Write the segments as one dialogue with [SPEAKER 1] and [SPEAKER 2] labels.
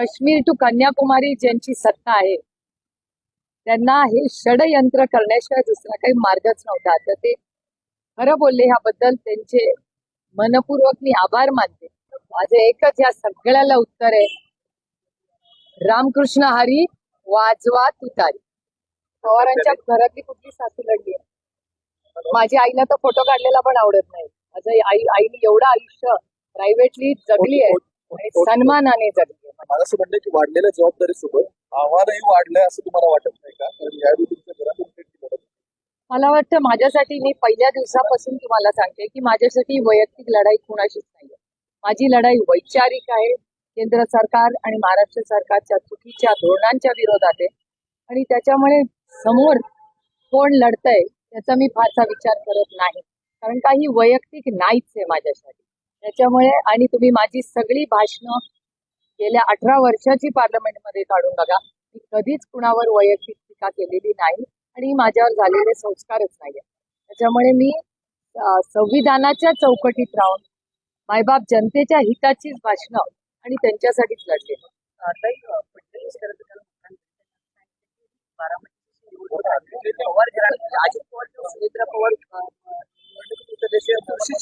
[SPEAKER 1] Kashmir to Kanyakumari ज्यांची सत्ता आहे त्यांना हे षडयंत्र करण्याशिवाय दुसरा काही मार्गच नव्हता. तर ते खरं बोलले ह्याबद्दल त्यांचे मनपूर्वक मी आभार मानते. माझे एकच या सगळ्याला उत्तर आहे रामकृष्ण हरी वाजवा तुतारी. पवारांच्या घरातली कुठली सासू लढली आहे? माझ्या आईला तर फोटो काढलेला पण आवडत नाही. माझं आई आईने एवढं आयुष्य प्रायव्हेटली जगली आहे आणि सन्मानाने जगली
[SPEAKER 2] मला असं म्हणणं की वाढलेल्या जबाबदारीसोबत आव्हानही वाढलंय असं तुम्हाला वाटत नाही का? कारण यावेळी तुमच्या घरातून
[SPEAKER 1] मला वाटतं माझ्यासाठी मी पहिल्या दिवसापासून तुम्हाला सांगते की माझ्यासाठी वैयक्तिक लढाई कुणाशीच नाहीये. माझी लढाई वैचारिक आहे. केंद्र सरकार आणि महाराष्ट्र सरकारच्या चुकीच्या धोरणांच्या विरोधात आहे. आणि त्याच्यामुळे समोर कोण लढतंय त्याचा मी फारसा विचार करत नाही. कारण काही वैयक्तिक नाहीच आहे माझ्यासाठी. त्याच्यामुळे आणि तुम्ही माझी सगळी भाषणं गेल्या अठरा वर्षाची पार्लमेंटमध्ये काढून बघा मी कधीच कुणावर वैयक्तिक टीका केलेली नाही आणि माझ्यावर झालेले संस्कारच नाहीये त्याच्यामुळे मी संविधानाच्या चौकटीत राहून मायबाप जनतेच्या हिताचीच भाषणं आणि त्यांच्यासाठीच लढले.
[SPEAKER 3] पवार अजित पवार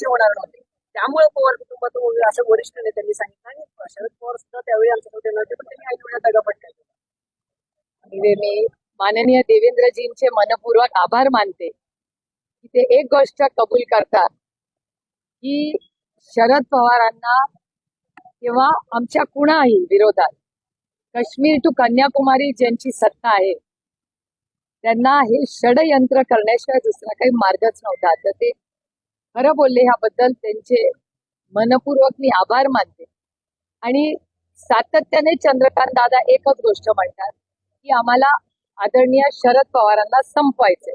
[SPEAKER 3] होणार नव्हते. त्यामुळे पवार कुटुंबातून वगैरे असं वरिष्ठ नेत्यांनी सांगितलं आणि शरद पवार सुद्धा त्यावेळी आमच्याकडे नव्हते पण त्यांनी ऐन दगापट दगा
[SPEAKER 1] मी माननीय देवेंद्रजींचे मनपूर्वक आभार मानते की ते एक गोष्ट कबूल करतात की शरद पवारांना किंवा आमच्या कुणाही विरोधात काश्मीर टू कन्याकुमारी ज्यांची सत्ता आहे त्यांना हे षडयंत्र करण्याशिवाय दुसरा काही मार्गच नव्हता. तर ते खरं बोलले ह्याबद्दल त्यांचे मनपूर्वक मी आभार मानते. आणि सातत्याने चंद्रकांत दादा एकच गोष्ट म्हणतात की आम्हाला आदरणीय शरद पवारांना संपवायचंय.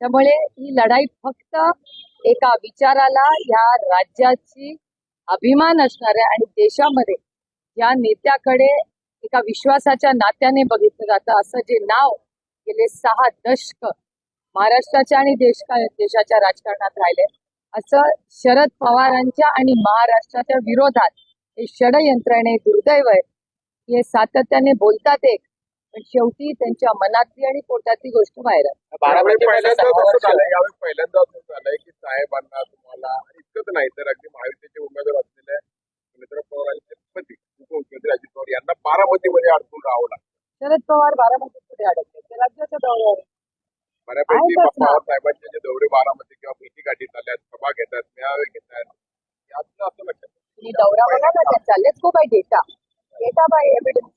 [SPEAKER 1] त्यामुळे ही लढाई फक्त एका विचाराला या राज्याची अभिमान असणाऱ्या आणि देशामध्ये या नेत्याकडे एका विश्वासाच्या नात्याने बघितलं जातं असं जे नाव गेले सहा दशक महाराष्ट्राच्या आणि देश देशाच्या राजकारणात राहिले. असं शरद पवारांच्या आणि महाराष्ट्राच्या विरोधात हे षडयंत्रणे दुर्दैव आहे हे सातत्याने बोलतात एक पण शेवटी त्यांच्या मनातली आणि पोटातली गोष्ट बाहेर
[SPEAKER 2] पहिल्यांदा झालंय? की साहेबांना तुम्हाला इतकंच नाही तर अगदी महायुतीचे उमेदवार असलेल्या सुमित्रा पवारांचे पती उपमुख्यमंत्री अजित पवार यांना बारामतीमध्ये अडकून राहावं लागतं.
[SPEAKER 1] शरद पवार बारामतीत कुठे अडकले. ते राज्याच्या दौऱ्यावर.
[SPEAKER 2] बऱ्यापैकी. पवार साहेबांचे जे दौरे बारामती किंवा भेटी गाठी सभा घेतात मेळावे घेतात. असं लक्षात
[SPEAKER 1] दौरा बघा ना let's go by data. Data by evidence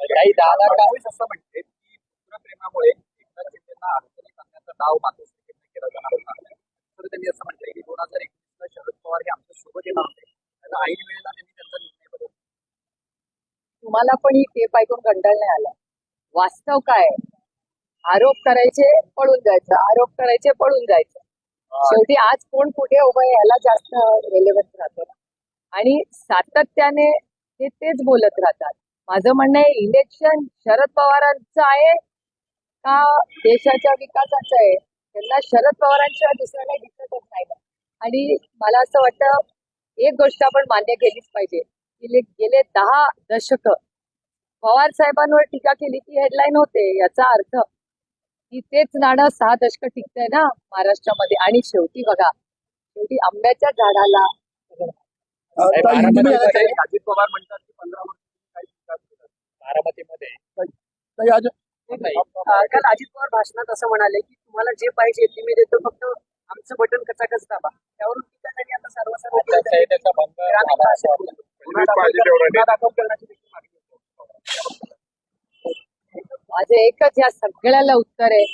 [SPEAKER 4] काही दहा
[SPEAKER 3] त्यावेळेस असं म्हणते की प्रेमामुळे एकनाथ शिंदेना अडचणीत आणण्याचा डाव मातोश्री केला जाणार नाही तर त्यांनी असं की दोन हजार एकवीसला शरद पवार हे आमच्यासोबत येणार होते. त्याला ऐन वेळेला त्यांनी त्यांचा निर्णय बदलला.
[SPEAKER 1] तुम्हाला पण ही टेप ऐकून कंटाळ नाही आला. वास्तव काय? आहे? आरोप करायचे पळून जायचं. आरोप करायचे पळून जायचं. शेवटी आज कोण कुठे उभं याला जास्त रेलेवंट राहतो ना. आणि सातत्याने ते तेच बोलत राहतात. माझं म्हणणं आहे इलेक्शन शरद पवारांचं आहे का देशाच्या विकासाचं आहे? त्यांना शरद पवारांशिवाय दुसऱ्याला दिसतच नाही. आणि मला असं वाटतं एक गोष्ट आपण मान्य केलीच पाहिजे गेले गेले दहा दशक पवार साहेबांवर टीका केली ती हेडलाईन होते याचा अर्थ की तेच नाणं सहा दशक टिकतंय ना महाराष्ट्रामध्ये आणि शेवटी बघा शेवटी आंब्याच्या झाडाला
[SPEAKER 3] अजित पवार म्हणतात की पंधरा वर्ष काही विकास केला.
[SPEAKER 4] बारामतीमध्ये
[SPEAKER 2] ताई, आज-
[SPEAKER 4] नाही.
[SPEAKER 3] अं, काल अजित पवार भाषणात असं म्हणाले की तुम्हाला जे पाहिजे ते मी देतो फक्त आमचं बटन कचाकच दाबा त्यावरून टीका त्यांनी आता सर्वसाधारण
[SPEAKER 4] आचारसंहितेचा भंग
[SPEAKER 3] ग्रामीण
[SPEAKER 4] झाला
[SPEAKER 3] भाषेत
[SPEAKER 4] असं
[SPEAKER 3] बोलतो.
[SPEAKER 2] पाहिजे तेवढं
[SPEAKER 3] गुन्हा दाखल करण्याची देखील मागणी होती.
[SPEAKER 1] माझे एकच या सगळ्याला उत्तर आहे.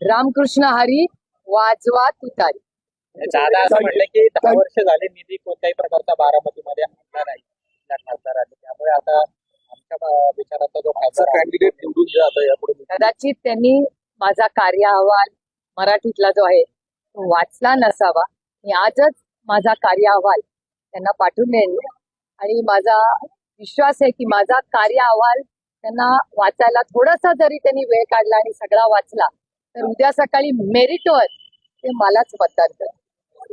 [SPEAKER 1] रामकृष्ण हरी वाजवा तुतारी.
[SPEAKER 4] दादा असं म्हणलं की दहा वर्ष झाले निधी कोणत्याही प्रकारचा बारामतीमध्ये आणला नाही. त्यामुळे आता आमच्या विचाराचा जो खासदार
[SPEAKER 2] कॅन्डिडेट निवडून आता यापुढे.
[SPEAKER 1] कदाचित त्यांनी माझा कार्य अहवाल मराठीतला जो आहे तो वाचला नसावा. मी आजच माझा कार्य अहवाल त्यांना पाठवून देईन. आणि माझा विश्वास आहे की माझा कार्य अहवाल त्यांना वाचायला थोडासा जरी त्यांनी वेळ काढला आणि सगळा वाचला तर उद्या सकाळी मेरिटवर ते मलाच मतदान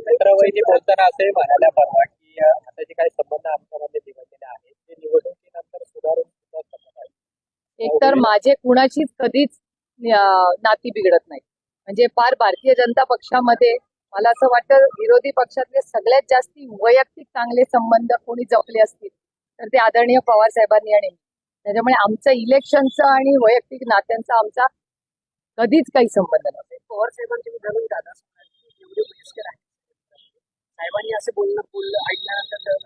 [SPEAKER 4] मित्रवैनी बोलताना असे म्हणाल्या परवा की आता जे काही संबंध आमच्यामध्ये बिघडलेले आहेत ते निवडणुकीनंतर
[SPEAKER 1] एकतर माझे कुणाशीच कधीच नाती बिघडत नाही. म्हणजे फार भारतीय जनता पक्षामध्ये मला असं वाटतं विरोधी पक्षातले सगळ्यात जास्ती वैयक्तिक चांगले संबंध कोणी जपले असतील तर ते आदरणीय पवार साहेबांनी आणि. त्याच्यामुळे आमचं इलेक्शनचं आणि वैयक्तिक नात्यांचा आमचा कधीच काही संबंध नव्हता.
[SPEAKER 3] पवार साहेबांचे विधान दादा एवढे वयस्कर आहेत. साहेबांनी असं बोलणं बोललं ऐकल्यानंतर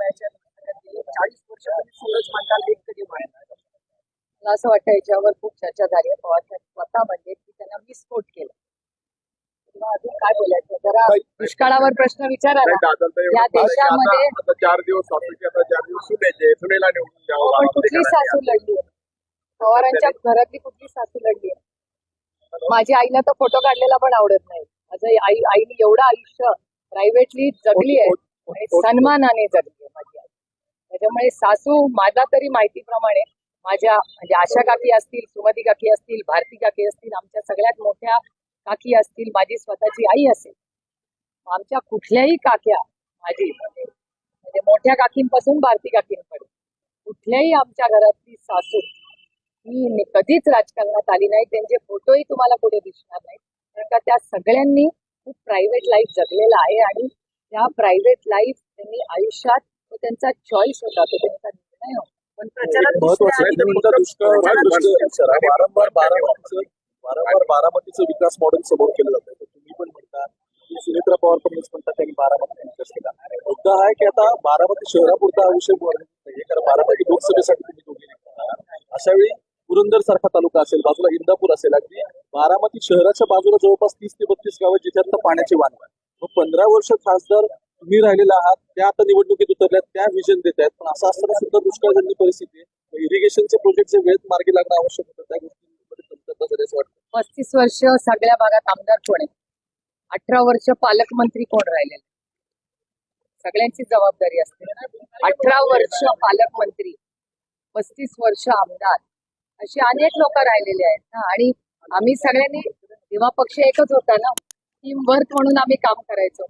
[SPEAKER 3] चाळीस वर्ष कधी सूरज मंडाल एक कधी
[SPEAKER 1] मला असं वाटतं याच्यावर खूप चर्चा झाली आहे. पवार साहेब स्वतः म्हणजे की त्यांना मिसकोट केलं. अजून काय बोलायचं जरा दुष्काळावर प्रश्न विचारा ना. या देशामध्ये-
[SPEAKER 2] आता चार दिवस सासूचे आता चार दिवस सुनेचे सुनेला निवडून द्यावं
[SPEAKER 1] पण
[SPEAKER 2] लागतं.
[SPEAKER 1] कुठली सासू लढली? पवारांच्या घरातली कुठली सासू लढली? माझ्या आईला तर फोटो काढलेला पण आवडत नाही माझं आई आईने एवढं आयुष्य प्रायव्हेटली जगली आहे आणि सन्मानाने जगली आहे माझी आई त्याच्यामुळे सासू माझा तरी माहितीप्रमाणे माझ्या म्हणजे आशा काकी असतील सुमती काकी असतील भारती काकी असतील आमच्या सगळ्यात मोठ्या काकी असतील माझी स्वतःची आई असेल आमच्या कुठल्याही काक्या माझी म्हणजे मोठ्या काकींपासून भारती काकींकडे कुठल्याही आमच्या घरातली सासू ही कधीच राजकारणात आली नाही त्यांचे फोटोही तुम्हाला कुठे दिसणार नाही कारण का त्या सगळ्यांनी खूप प्रायव्हेट लाईफ जगलेला आहे आणि त्या प्रायव्हेट लाईफ त्यांनी आयुष्यात तो त्यांचा चॉईस होता तो त्यांचा निर्णय होता.
[SPEAKER 3] पण प्रचारात
[SPEAKER 5] वारंवार बारामतीचं विकास मॉडेल समोर केलं जातं तर तुम्ही पण म्हणता सुमित्रा सुनेत्रा पवार पण म्हणतात त्यांनी बारामती विकास केला. मुद्दा हा आहे की आता बारामती शहरापुरता हा विषय बोलत कारण बारामती लोकसभेसाठी तुम्ही दोघे अशा वेळी पुरंदर सारखा तालुका असेल बाजूला इंदापूर असेल अगदी बारामती शहराच्या बाजूला जवळपास तीस ते बत्तीस गावं जिथे आता पाण्याची वाण आहे. मग पंधरा वर्ष खासदार तुम्ही राहिलेला आहात त्या आता निवडणुकीत उतरल्यात त्या विजन देत आहेत. पण असं असताना सुद्धा दुष्काळजन्य परिस्थिती आहे. इरिगेशनचे प्रोजेक्टचे वेळेत मार्गी लागणं आवश्यक होतं त्या गोष्टींमध्ये कमतरता वाटतं.
[SPEAKER 1] पस्तीस वर्ष सगळ्या भागात आमदार कोण आहे अठरा वर्ष पालकमंत्री कोण राहिलेले? सगळ्यांची जबाबदारी असते अठरा वर्ष पालकमंत्री पस्तीस वर्ष आमदार अशी अनेक लोक राहिलेले आहेत ना. आणि आम्ही सगळ्यांनी तेव्हा पक्ष एकच होता ना. टीम वर्क म्हणून आम्ही काम करायचो.